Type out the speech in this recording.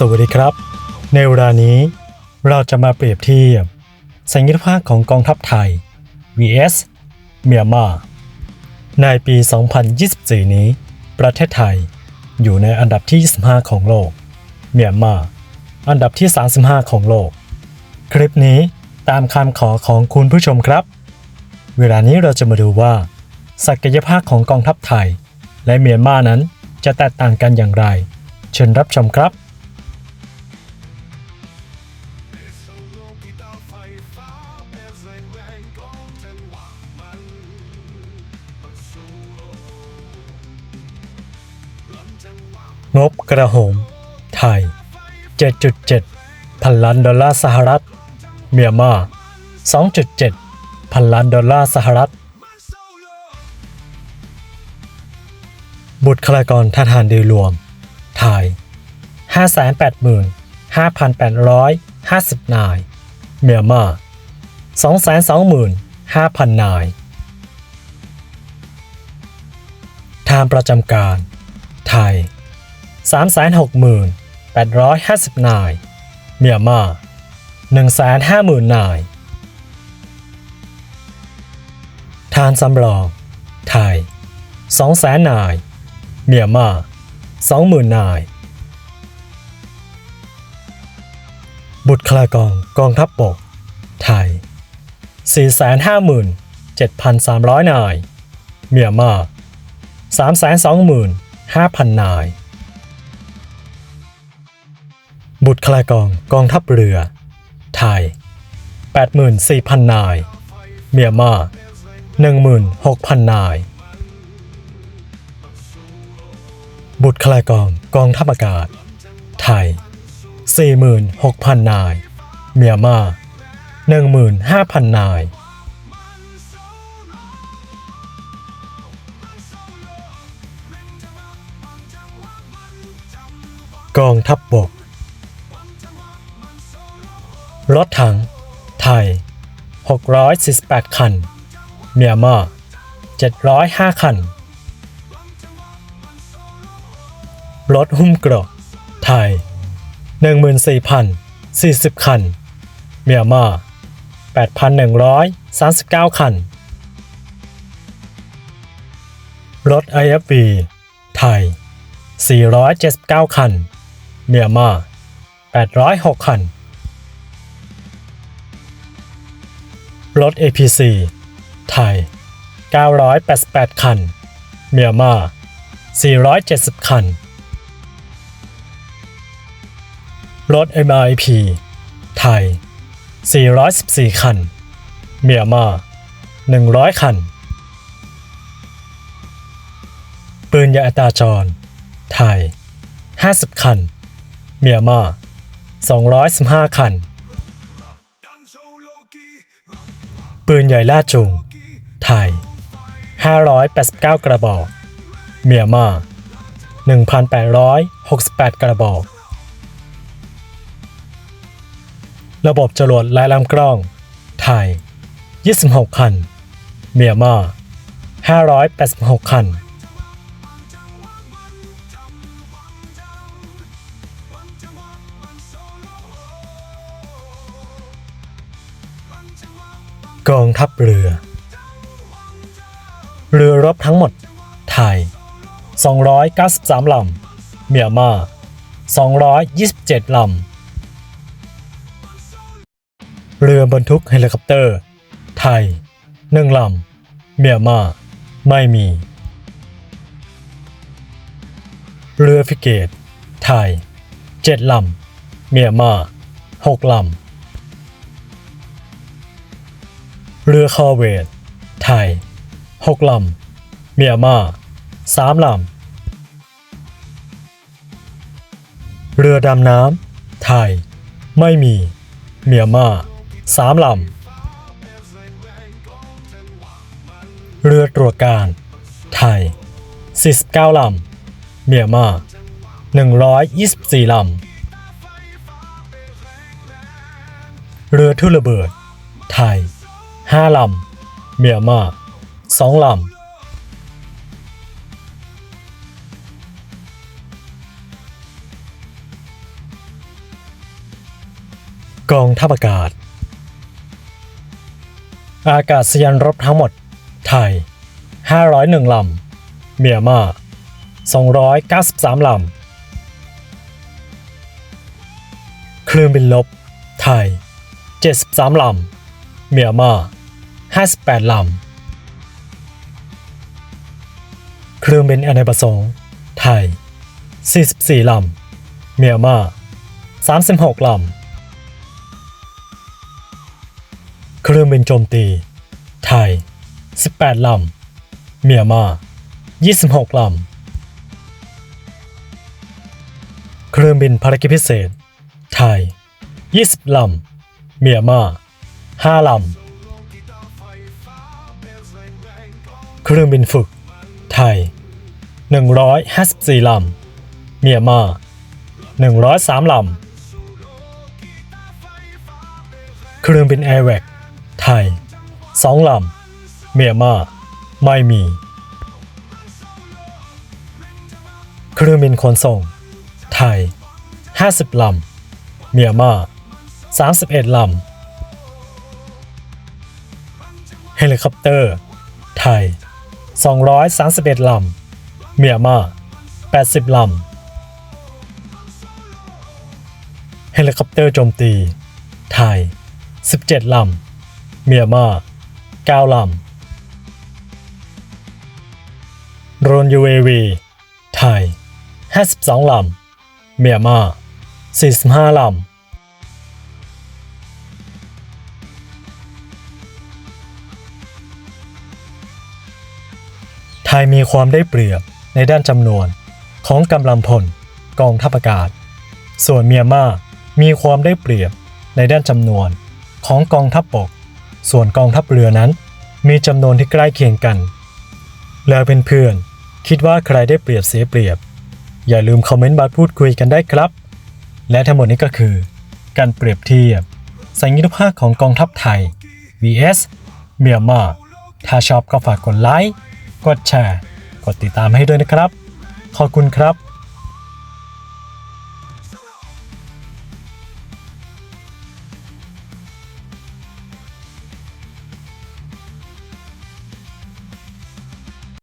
สวัสดีครับ ในเวลานี้เราจะมาเปรียบเทียบสัญญาภาพของกองทัพไทย vs เมียนมาในปี 2024 นี้ ประเทศไทยอยู่ในอันดับที่ 25 ของโลก เมียนมาอันดับที่ 35 ของโลก คลิปนี้ตามคำขอของคุณผู้ชมครับ เวลานี้เราจะมาดูว่า ศักยภาพของกองทัพไทย และเมียนมานั้นจะแตกต่างกันอย่างไร เชิญรับชมครับ งบกระโหม ไทย 7.7 พันล้านดอลลาร์สหรัฐ เมียนมา2.7 พันล้านดอลลาร์สหรัฐ บุตรคลากรทหารโดยรวม ไทย 585,850 นาย เมียนมา225,000 นาย ทางประจำการ ไทย 360,850 นาย เมียมา 150,000 นาย ทานสำรอง ไทย 200,000 นาย เมียมา 20,000 นาย บุตรคลากรกองทัพบก ไทย 457,300 นาย เมียมา 325,000 นาย บุตรคลากรกองทัพเรือ ไทย 84,000 นาย เมียนมา16,000 นาย บุตรคลากรกองทัพอากาศ ไทย 46,000 นาย เมียนมา15,000 นาย กองทัพบบก รถถัง ไทย 648 คัน เมียนมา705 คัน รถหุ้มเกราะไทย 14,040 คัน เมียนมา8,139 คัน รถ IFV ไทย 479 คัน เมียนมา806 คัน รถ APC ไทย 988 คัน เมียมา470 คัน รถ MIP ไทย 414 คัน เมียมา100 คัน ปืนยาอัตราจร ไทย 50 คัน เมียมา215 คัน ปืนใหญ่ล่าจุง ไทย 589 กระบอก เมียมา 1,868 กระบอก ระบบจรวดและลำกล้อง ไทย 26 คัน เมียมา 586 คัน กองทัพเรือ เรือรบทั้งหมด ไทย 293 ลำ เมียมา 227 ลำ เรือบรรทุกเฮลิคอปเตอร์ ไทย 1 ลำ เมียมา ไม่มี เรือฟิเกต ไทย 7 ลำ เมียมา 6 ลำ เรือคอร์เวตไทย 6 ลำ เมียมา3ลำ เรือดำน้ำไทย ไม่มี เมียมา3ลำ เรือตรวจการ ไทย 49 ลำ เมียนมา124 ลำ เรือทุ่ระเบิด ไทย 5ลำ เมียมา2ลำกองทัพอากาศ อากาศยานรบทั้งหมด ไทย 501 ลำ เมียมา 293 ลำเครื่องบินลบ ไทย 73 ลำ เมียมา 58 ลำ เครื่องบินอเนกประสงค์ ไทย 44 ลำ เมียมา36 ลำ เครื่องบินโจมตี ไทย 18 ลำ เมียมา26 ลำ เครื่องบินภารกิจพิเศษ ไทย 20 ลำ เมียมา5ลำ เครื่องบินฝึก ไทย 154 ลำ เมียนมา 103 ลำ เครื่องบินแอร์แวกไทย 2 ลำ เมียมา ไม่มี เครื่องบินขนส่ง ไทย 50 ลำ เมียมา 31 ลำ เฮลิคอปเตอร์ ไทย 231 ลำ เมียมา 80 ลำ เฮลิคอปเตอร์โจมตี ไทย 17 ลำ เมียมา 9 ลำโดรน UAV ไทย 52 ลำ เมียมา 45 ลำ ไทยมีความได้เปรียบในด้านจำนวนของกำลังพลกองทัพอากาศ ส่วนเมียนมามีความได้เปรียบในด้านจำนวนของกองทัพบก ส่วนกองทัพเรือนั้น มีจำนวนที่ใกล้เคียงกัน แล้วเพื่อนๆคิดว่าใครได้เปรียบเสียเปรียบ อย่าลืมคอมเมนต์มาพูดคุยกันได้ครับ และทั้งหมดนี้ก็คือ การเปรียบเทียบ สัญญาภาพของกองทัพไทย vs เมียนมาถ้าชอบก็ฝากกดไลค์ กดแชร์ กดติดตามให้ด้วยนะครับ ขอบคุณครับ